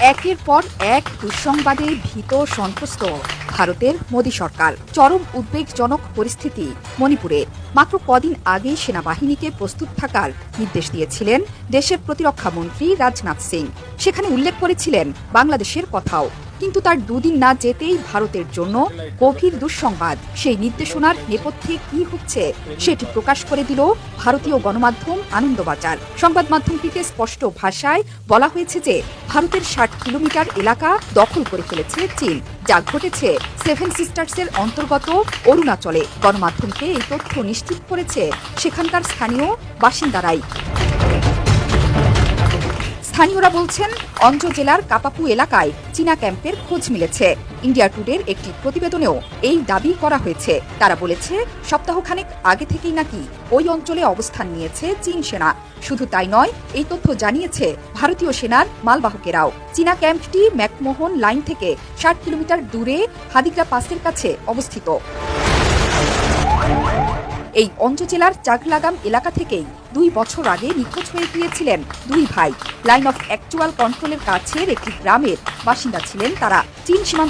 একের পর এক দুঃসংবাদে ভীত সন্ত্রস্ত ভারতের মোদী সরকার। চরম উদ্বেগজনক পরিস্থিতি মণিপুরে। মাত্র কদিন আগে সেনাবাহিনীকে প্রস্তুত থাকার নির্দেশ দিয়েছিলেন দেশের প্রতিরক্ষা মন্ত্রী রাজনাথ সিং। সেখানে উল্লেখ করেছিলেন, বাংলাদেশের কথাও। কিন্তু তার দুদিন না যেতেই ভারতের জন্য গভীর দুঃসংবাদ। সেই নির্দেশনার নেপথ্যে কি হচ্ছে সেটি প্রকাশ করে দিল ভারতীয় গণমাধ্যম আনন্দবাজার। সংবাদ মাধ্যমটিতে স্পষ্ট ভাষায় বলা হয়েছে যে, ভারতের ষাট কিলোমিটার এলাকা দখল করে ফেলেছে চীন, যা ঘটেছে সেভেন সিস্টার্সের অন্তর্গত অরুণাচলে। গণমাধ্যমকে এই তথ্য নিশ্চিত করেছে সেখানকার স্থানীয় বাসিন্দারাই। স্থানীয়রা বলছেন অঞ্জ জেলার কাপাপু এলাকায় চীনা ক্যাম্পের খোঁজ মিলেছে। ইন্ডিয়া টুডের একটি প্রতিবেদনেও এই দাবি করা হয়েছে। তারা বলেছে, সপ্তাহখানেক আগে থেকেই নাকি ওই অঞ্চলে অবস্থান নিয়েছে চীন সেনা। শুধু তাই নয়, এই তথ্য জানিয়েছে ভারতীয় সেনার মালবাহকেরাও। চীনা ক্যাম্পটি ম্যাকমোহন লাইন থেকে ষাট কিলোমিটার দূরে হাদিগ্রা পাসের কাছে অবস্থিত। এই অঞ্চ জেলার চাকলাগাম এলাকা থেকেই দুই বছর আগে নিখোঁজ হয়ে গিয়েছিলেন দুই ভাই। লাইন অফ অ্যাকচুয়াল কন্ট্রোলের কাছের একটি গ্রামের বাসিন্দা ছিলেন তারা। চীন সীমান্ত